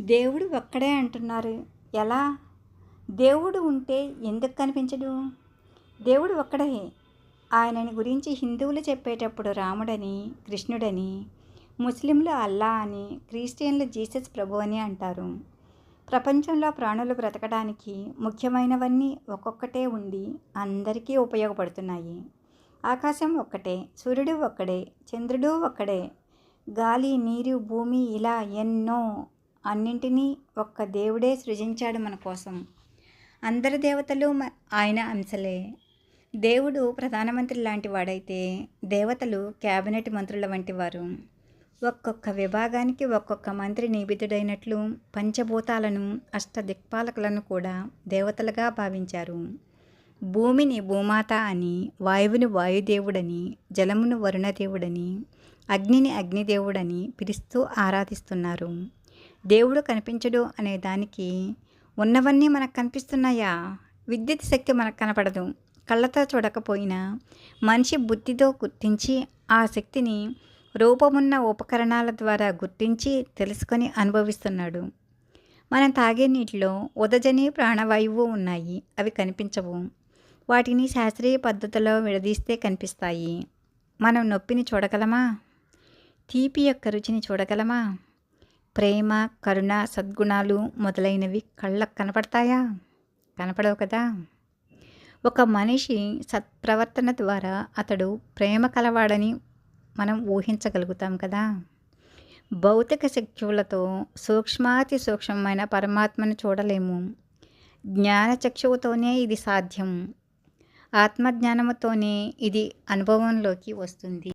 దేవుడు ఒక్కడే అంటున్నారు. ఎలా? దేవుడు ఉంటే ఎందుకు కనిపించడు? దేవుడు ఒక్కడే. ఆయనని గురించి హిందువులు చెప్పేటప్పుడు రాముడని కృష్ణుడని ముస్లింలు అల్లా అని క్రిస్టియన్లు జీసస్ ప్రభు అని అంటారు. ప్రపంచంలో ప్రాణులు బ్రతకడానికి ముఖ్యమైనవన్నీ ఒక్కొక్కటే ఉండి అందరికీ ఉపయోగపడుతున్నాయి. ఆకాశం ఒక్కటే సూర్యుడు ఒక్కడే చంద్రుడు ఒక్కడే. గాలి నీరు భూమి ఇలా ఎన్నో అన్నింటినీ ఒక్క దేవుడే సృజించాడు మన కోసం. అందరి దేవతలు మ- ఆయన అంశలే. దేవుడు ప్రధానమంత్రి లాంటి వాడైతే దేవతలు క్యాబినెట్ మంత్రుల వంటి వారు. ఒక్కొక్క విభాగానికి ఒక్కొక్క మంత్రి నియమితుడైనట్లు పంచభూతాలను అష్టదిక్పాలకులను కూడా దేవతలుగా భావించారు. భూమిని భూమాత అని వాయువుని వాయుదేవుడని జలమును వరుణదేవుడని అగ్నిని అగ్నిదేవుడని పిలుస్తూ ఆరాధిస్తున్నారు. దేవుడు కనిపించడు అనే దానికి ఉన్నవన్నీ మనకు కనిపిస్తున్నాయా? విద్యుత్ శక్తి మనకు కనపడదు. కళ్ళతో చూడకపోయినా మనిషి బుద్ధితో గుర్తించి ఆ శక్తిని రూపమున్న ఉపకరణాల ద్వారా గుర్తించి తెలుసుకొని అనుభవిస్తున్నాడు. మనం తాగే నీటిలో ఉదజని ప్రాణవాయువు ఉన్నాయి. అవి కనిపించవు. వాటిని శాస్త్రీయ పద్ధతిలో విడదీస్తే కనిపిస్తాయి. మనం నొప్పిని చూడగలమా? తీపి యొక్క రుచిని చూడగలమా? ప్రేమ కరుణ సద్గుణాలు మొదలైనవి కళ్ళకు కనపడతాయా? కనపడవు కదా? ఒక మనిషి సత్ప్రవర్తన ద్వారా అతడు ప్రేమ కలవాడని మనం ఊహించగలుగుతాం కదా? భౌతిక శక్తులతో సూక్ష్మాతి సూక్ష్మమైన పరమాత్మను చూడలేము. జ్ఞానచక్షువుతోనే ఇది సాధ్యం. ఆత్మజ్ఞానముతోనే ఇది అనుభవంలోకి వస్తుంది.